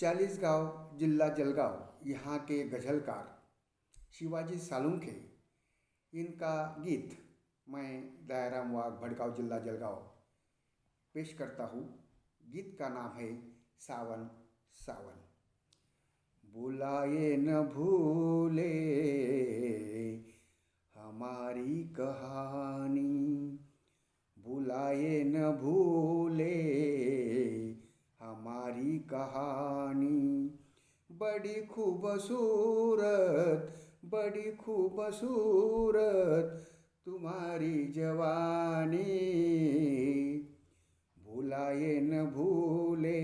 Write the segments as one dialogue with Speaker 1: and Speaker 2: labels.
Speaker 1: चालीसगांव जिला जलगांव, यहाँ के गज़लकार शिवाजी सालुंखे। इनका गीत मैं दयाराम वाघ भड़गांव जिला जलगांव पेश करता हूँ। गीत का नाम है सावन सावन। बुलाए न भूले हमारी कहानी। बड़ी खूबसूरत बड़ी खूबसूरत तुम्हारी जवानी। भुलाए न भूले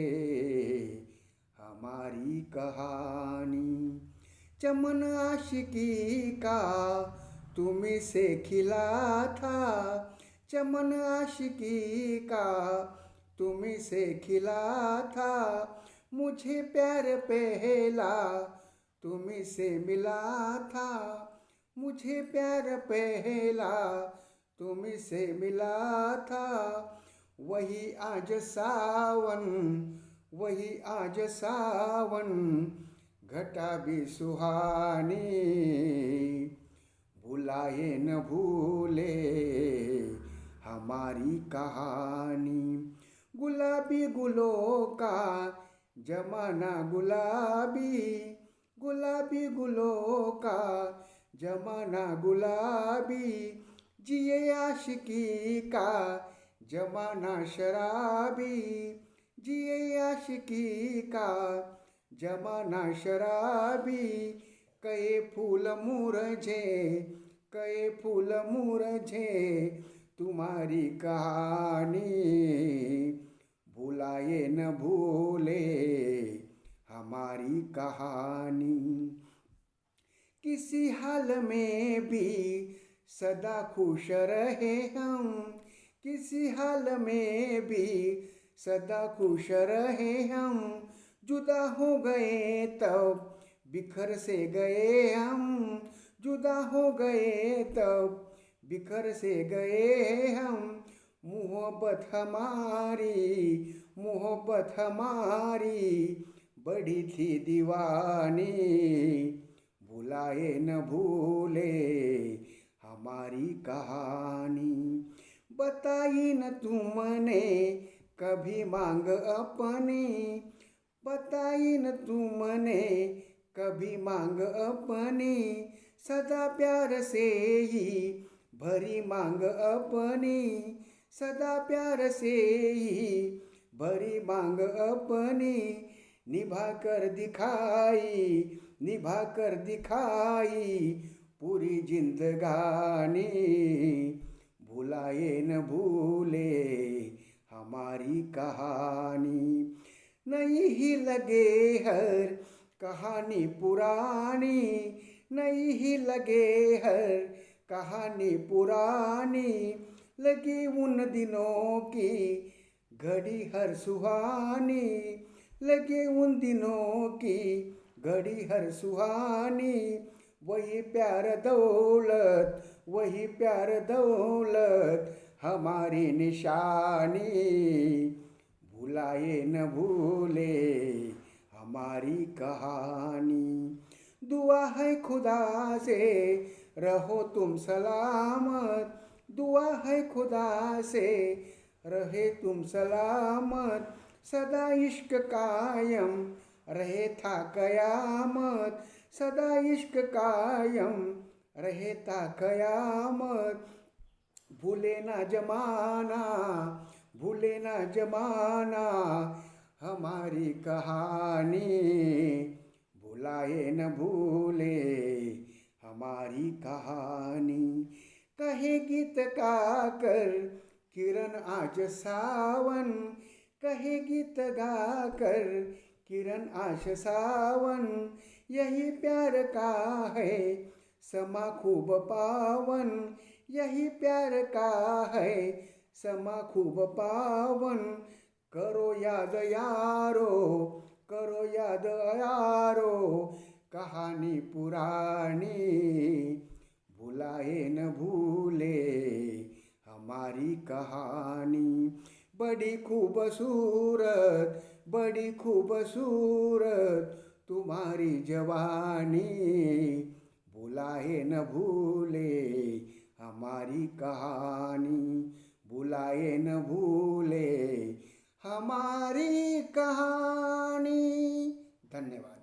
Speaker 1: हमारी कहानी। चमन आशिकी का तुम्हें से खिला था। चमन आशिकी का तुम्हें से खिला था। मुझे प्यार पहला तुम्हें से मिला था। मुझे प्यार पहला तुम्हें से मिला था। वही आज सावन, वही आज सावन, घटा भी सुहानी। भुलाए न भूले हमारी कहानी। गुलाबी गुलों का जमाना गुलाबी गुलाबी गुलों का जमाना गुलाबी, जिए आशिकी का जमाना शराबी, जिए आशिकी का जमाना शराबी कए फूल मुरझे कए फूल मुरझे तुम्हारी कहानी, भुलाए न भूले। हमारी कहानी। किसी हाल में भी सदा खुश रहे हम। किसी हाल में भी सदा खुश रहे हम। जुदा हो गए तब बिखर से गए हम। जुदा हो गए तब बिखर से गए हम। मोहब्बत हमारी मोहब्बत हमारी बड़ी थी दीवानी, भुलाए न भूले हमारी कहानी। बताई न तुमने कभी मांग अपनी, बताई न तुमने कभी मांग अपनी, सदा प्यार से ही भरी मांग अपनी, सदा प्यार से ही भरी मांग अपनी निभा कर दिखाई, निभा कर दिखाई, पूरी जिंदगानी भुलाए न भूले हमारी कहानी। नहीं ही लगे हर कहानी पुरानी, नहीं ही लगे हर कहानी पुरानी, लगी उन दिनों की घड़ी हर सुहानी। लगे उन दिनों की घड़ी हर सुहानी वही प्यार दौलत वही प्यार दौलत हमारी निशानी। भुलाए न भूले हमारी कहानी। दुआ है खुदा से रहो तुम सलामत। दुआ है खुदा से रहे तुम सलामत। सदा इश्क कायम रहे था कयामत, सदा इश्क कायम रहे था कयामत। भूले ना जमाना, भूले ना जमाना, हमारी कहानी भुलाए न भूले, हमारी कहानी। कहे गीत का कर किरण आज सावन कहे गीत गा कर किरण आश सावन यही प्यार का है? समा खूब पावन यही प्यार का है? समा खूब पावन करो याद यारो करो याद यारो कहानी पुरानी भुलाए न भूले हमारी कहानी। बड़ी खूबसूरत बड़ी खूबसूरत तुम्हारी जवानी। बुलाए न भूले हमारी कहानी। बुलाए न भूले हमारी कहानी। धन्यवाद।